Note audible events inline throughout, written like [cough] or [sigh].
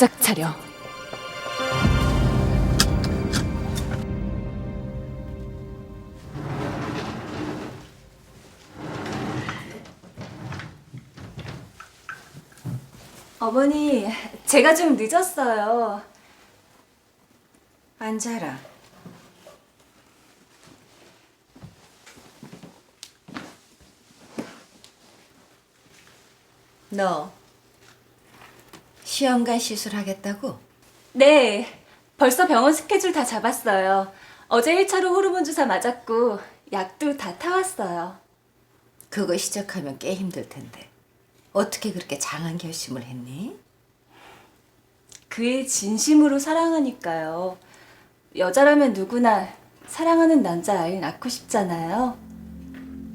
바짝 차려. 어머니, 제가 좀 늦었어요. 앉아라. 너 시험관 시술하겠다고? 네, 벌써 병원 스케줄 다 잡았어요. 어제 1차로 호르몬 주사 맞았고, 약도 다 타왔어요. 그거 시작하면 꽤 힘들 텐데. 어떻게 그렇게 장한 결심을 했니? 그의 진심으로 사랑하니까요. 여자라면 누구나 사랑하는 남자 아이를 낳고 싶잖아요.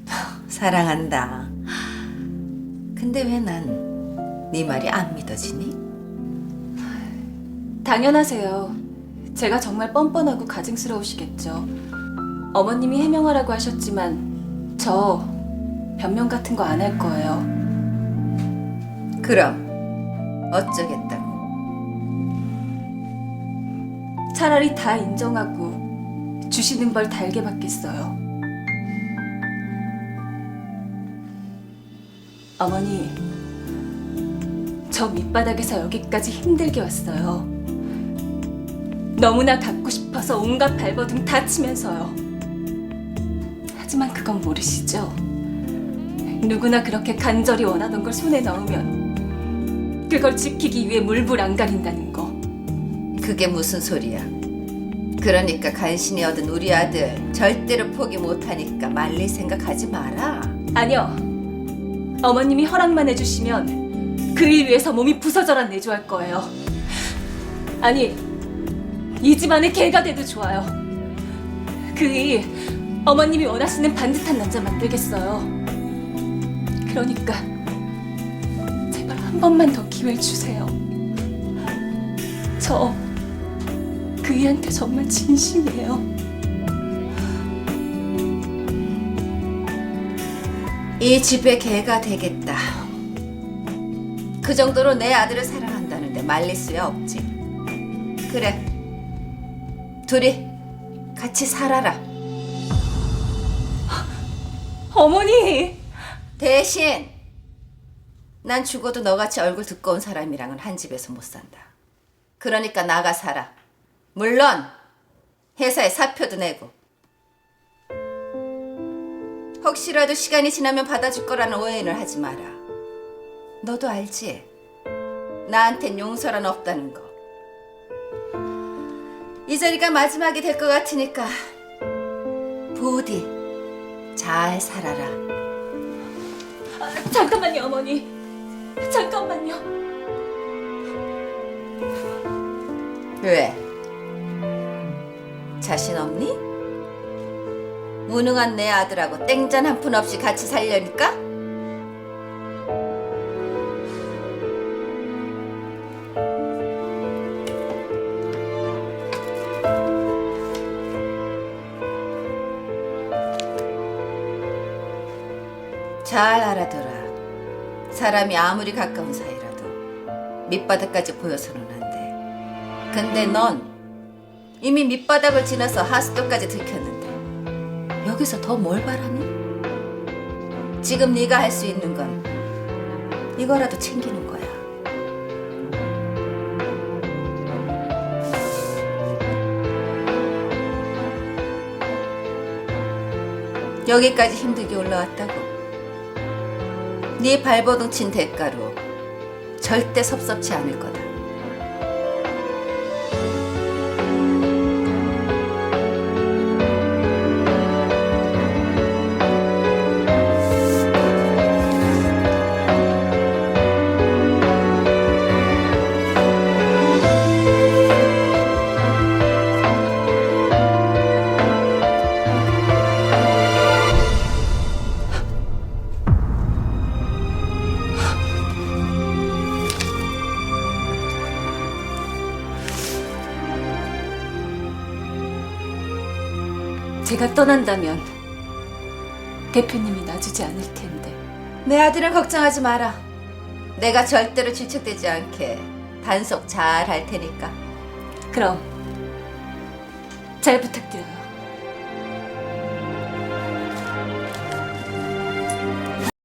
[laughs] 사랑한다. 근데 왜 난 네 말이 안 믿어지니? 당연하세요. 제가 정말 뻔뻔하고 가증스러우시겠죠. 어머님이 해명하라고 하셨지만, 저 변명 같은 거 안 할 거예요. 그럼 어쩌겠다고? 차라리 다 인정하고 주시는 벌 달게 받겠어요. 어머니, 저 밑바닥에서 여기까지 힘들게 왔어요. 너무나 갖고 싶어서 온갖 발버둥 다 치면서요. 하지만 그건 모르시죠? 누구나 그렇게 간절히 원하던 걸 손에 넣으면 그걸 지키기 위해 물불 안 가린다는 거. 그게 무슨 소리야? 그러니까 간신히 얻은 우리 아들 절대로 포기 못하니까 말릴 생각하지 마라. 아니요. 어머님이 허락만 해주시면 그 일 위해서 몸이 부서져라 내조할 거예요. 아니, 이 집안의 개가 돼도 좋아요. 그 일, 어머님이 원하시는 반듯한 남자 만들겠어요. 그러니까, 제발 한 번만 더 기회를 주세요. 저, 그이한테 정말 진심이에요. 이 집의 개가 되겠다. 그 정도로 내 아들을 사랑한다는데 말릴 수야 없지. 그래. 둘이 같이 살아라. 어머니! 대신 난 죽어도 너같이 얼굴 두꺼운 사람이랑은 한 집에서 못 산다. 그러니까 나가 살아. 물론 회사에 사표도 내고. 혹시라도 시간이 지나면 받아줄 거라는 오해를 하지 마라. 너도 알지? 나한텐 용서란 없다는 거. 이 자리가 마지막이 될 것 같으니까 부디 잘 살아라. 아, 잠깐만요, 어머니. 잠깐만요. 왜? 자신 없니? 무능한 내 아들하고 땡잔 한푼 없이 같이 살려니까? 잘 알아둬라. 사람이 아무리 가까운 사이라도 밑바닥까지 보여서는 안 돼. 근데 넌 이미 밑바닥을 지나서 하수도까지 들켰는데 여기서 더 뭘 바라니? 지금 네가 할 수 있는 건 이거라도 챙기는 거야. 여기까지 힘들게 올라왔다고. 네 발버둥 친 대가로 절대 섭섭치 않을 거다. 제가 떠난다면 대표님이 놔주지 않을 텐데. 내 아들은 걱정하지 마라. 내가 절대로 질척되지 않게 단속 잘 할 테니까. 그럼 잘 부탁드려요.